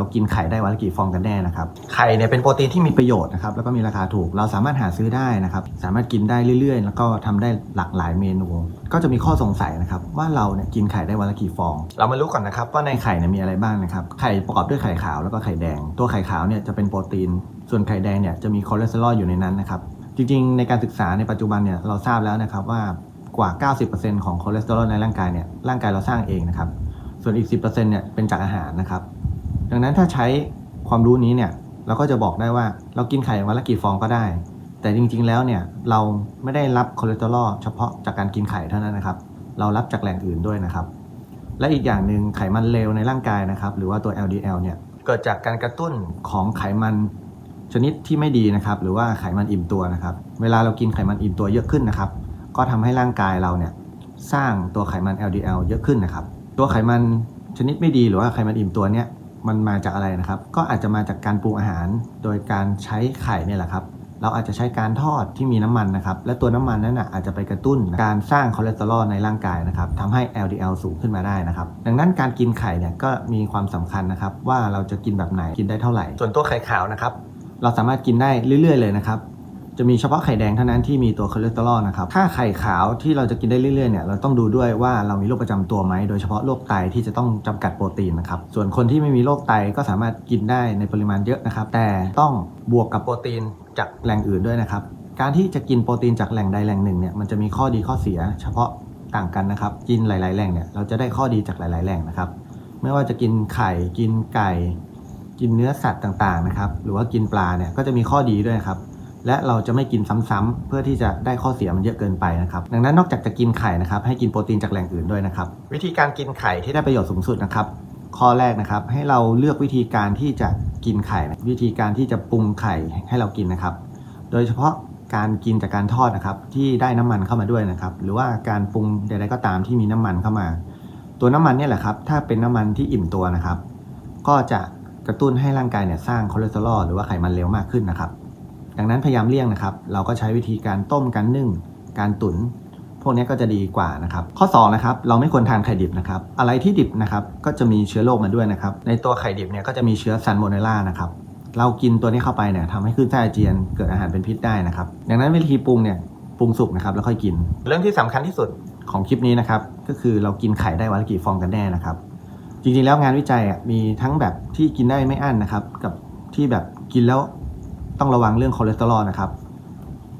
เรากินไข่ได้วันละกี่ฟองกันแน่นะครับไข่เนี่ยเป็นโปรตีนที่มีประโยชน์นะครับแล้วก็มีราคาถูกเราสามารถหาซื้อได้นะครับสามารถกินได้เรื่อยๆ แล้วก็ทำได้หลากหลายเมนู ก็จะมีข้อสงสัยนะครับว่าเราเนี่ยกินไข่ได้วันละกี่ฟอง เรามารู้ก่อนนะครับว่าในไข่เนี่ยมีอะไรบ้างนะครับไข่ประกอบด้วยไข่ขาวแล้วก็ไข่แดง ตัวไข่ขาวเนี่ยจะเป็นโปรตีน ส่วนไข่แดงเนี่ยจะมีคอเลสเตอรอลอยู่ในนั้นนะครับจริงๆ ในการศึกษาในปัจจุบันเนี่ยเราทราบแล้วนะครับว่ากว่า 90%ของคอเลสเตอรอลในร่างกายเนี่ยร่างกายเราสร้างเองนะครับส่วนอีก 10%เนี่ยเป็นจากอาหารนะครับ ดังนั้นถ้าใช้ความรู้นี้เนี่ยเราก็จะบอกได้ว่าเรากินไข่วันละกี่ฟองก็ได้ แต่จริงๆแล้วเนี่ยเราไม่ได้รับคอเลสเตอรอลเฉพาะจากการกินไข่เท่านั้นนะครับ เรารับจากแหล่งอื่นด้วยนะครับ และอีกอย่างหนึ่งไขมันเลวในร่างกายนะครับ หรือว่าตัว LDL เนี่ยเกิดจากการกระตุ้นของไขมันชนิดที่ไม่ดีนะครับ หรือว่าไขมันอิ่มตัวนะครับ เวลาเรากินไขมันอิ่มตัวเยอะขึ้นนะครับ ก็ทำให้ร่างกายเราเนี่ยสร้างตัวไขมัน LDL เยอะขึ้นนะครับ ตัวไขมันชนิดไม่ดีหรือว่าไขมันอิ่มตัวเนี่ย มันมาจากอะไรนะครับ ก็อาจจะมาจากการปรุงอาหาร โดยการใช้ไข่เนี่ยแหละครับ เราอาจจะใช้การทอดที่มีน้ำมันนะครับ และตัวน้ำมันนั้นนะอาจจะไปกระตุ้นการสร้างคอเลสเตอรอลในร่างกายนะครับทำให้ LDL สูงขึ้นมาได้นะครับ ดังนั้นการกินไข่เนี่ยก็มีความสำคัญนะครับ ว่าเราจะกินแบบไหนกินได้เท่าไหร่ ส่วนตัวไข่ขาวนะครับ เราสามารถกินได้เรื่อย ๆ เลยนะครับ จะมีเฉพาะไข่แดงเท่านั้นที่มีตัวคอเลสเตอรอลนะครับ ถ้าไข่ขาวที่เราจะกินได้เรื่อยๆเนี่ยเราต้องดูด้วยว่าเรามีโรคประจำตัวไหม โดยเฉพาะโรคไตที่จะต้องจำกัดโปรตีนนะครับ ส่วนคนที่ไม่มีโรคไตก็สามารถกินได้ในปริมาณเยอะนะครับ แต่ต้องบวกกับโปรตีนจากแหล่งอื่นด้วยนะครับ การที่จะกินโปรตีนจากแหล่งใดแหล่งหนึ่งเนี่ยมันจะมีข้อดีข้อเสีย เฉพาะต่างกันนะครับ กินหลาย ๆ แหล่งเนี่ยเราจะได้ข้อดีจากหลาย ๆ แหล่งนะครับ ไม่ว่าจะกินไข่กินไก่ กินเนื้อสัตว์ต่างๆนะครับ หรือว่ากินปลาเนี่ยก็จะมีข้อดีด้วยครับ และเราจะไม่กินซ้ำๆเพื่อที่จะได้ข้อเสียมันเยอะเกินไปนะครับ ดังนั้นนอกจากจะกินไข่นะครับ ให้กินโปรตีนจากแหล่งอื่นด้วยนะครับ วิธีการกินไข่ที่ได้ประโยชน์สูงสุดนะครับ ข้อแรกนะครับ ให้เราเลือกวิธีการที่จะกินไข่ วิธีการที่จะปรุงไข่ให้เรากินนะครับ โดยเฉพาะการกินจากการทอดนะครับ ที่ได้น้ำมันเข้ามาด้วยนะครับ หรือว่าการปรุงใดๆก็ตามที่มีน้ำมันเข้ามา ตัวน้ำมันเนี่ยแหละครับ ถ้าเป็นน้ำมันที่อิ่มตัวนะครับ ก็จะกระตุ้นให้ร่างกายเนี่ยสร้างคอเลสเตอรอลหรือว่าไขมันเลวมากขึ้นนะครับ ดังนั้นพยายามเลี่ยงนะครับ เราก็ใช้วิธีการต้มการนึ่ง การตุ๋นพวกนี้ก็จะดีกว่านะครับ ข้อ2นะครับเราไม่ควรทานไข่ดิบนะครับ อะไรที่ดิบนะครับก็จะมีเชื้อโรคมาด้วยนะครับ ในตัวไข่ดิบเนี่ยก็จะมีเชื้อซันโมเนล่านะครับเรากินตัวนี้เข้าไปเนี่ยทำให้ขึ้นไส้อาเจียนเกิดอาหารเป็นพิษได้นะครับ ดังนั้นวิธีปรุงเนี่ยปรุงสุกนะครับแล้วค่อยกิน เรื่องที่สำคัญที่สุดของคลิปนี้นะครับก็คือเรากินไข่ได้วันละกี่ฟองกันแน่นะครับ จริงๆแล้วงานวิจัยมีทั้งแบบที่กินได้ไม่อั้นนะครับ กับที่แบบกินแล้ว ต้องระวังเรื่องคอเลสเตอรอลนะครับ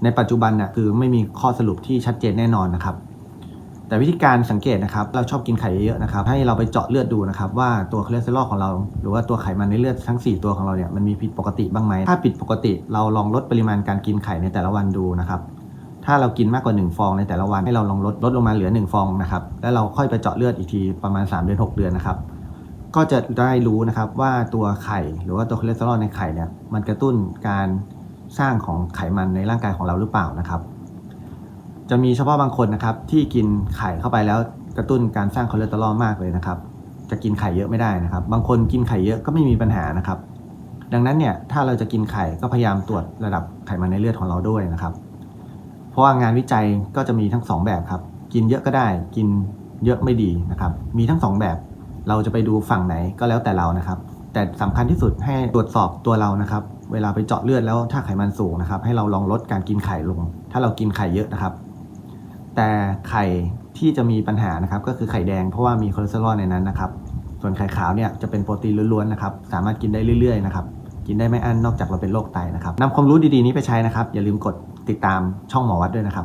ในปัจจุบันน่ะคือไม่มีข้อสรุปที่ชัดเจนแน่นอนนะครับ แต่วิธีการสังเกตนะครับ เราชอบกินไข่เยอะนะครับ ให้เราไปเจาะเลือดดูนะครับ ว่าตัวคอเลสเตอรอลของเรา หรือว่าตัวไขมันในเลือดทั้ง 4 ตัวของเราเนี่ยมันมีผิดปกติบ้างไหมถ้าผิดปกติเราลองลดปริมาณการกินไข่ในแต่ละวันดูนะครับถ้าเรากินมากกว่า 1 ฟองในแต่ละวันให้เราลองลดลดลงมาเหลือ 1 ฟองนะครับ แล้วเราค่อยไปเจาะเลือดอีกทีประมาณ 3 เดือน 6 เดือนนะครับ ก็จะได้รู้นะครับว่าตัวไข่หรือว่าตัวคอเลสเตอรอลในไข่เนี่ยมันกระตุ้นการสร้างของไขมันในร่างกายของเราหรือเปล่านะครับ จะมีเฉพาะบางคนนะครับที่กินไข่เข้าไปแล้วกระตุ้นการสร้างคอเลสเตอรอลมากเลยนะครับ จะกินไข่เยอะไม่ได้นะครับ บางคนกินไข่เยอะก็ไม่มีปัญหานะครับ ดังนั้นเนี่ยถ้าเราจะกินไข่ก็พยายามตรวจระดับไขมันในเลือดของเราด้วยนะครับ เพราะว่างานวิจัยก็จะมีทั้งสองแบบครับ กินเยอะก็ได้ กินเยอะไม่ดีนะครับ มีทั้งสองแบบ เราจะไปดูฝั่งไหนก็แล้วแต่เรานะครับ แต่สำคัญที่สุดให้ตรวจสอบตัวเรานะครับ เวลาไปเจาะเลือดแล้วถ้าไขมันสูงนะครับ ให้เราลองลดการกินไข่ลง ถ้าเรากินไข่เยอะนะครับ แต่ไข่ที่จะมีปัญหานะครับก็คือไข่แดงเพราะว่ามีคอเลสเตอรอลในนั้นนะครับส่วนไข่ขาวเนี่ยจะเป็นโปรตีนล้วนๆนะครับ สามารถกินได้เรื่อยๆนะครับ กินได้ไม่อั้นนอกจากเราเป็นโรคไตนะครับนำความรู้ดีๆนี้ไปใช้นะครับ อย่าลืมกดติดตามช่องหมอวัดด้วยนะครับ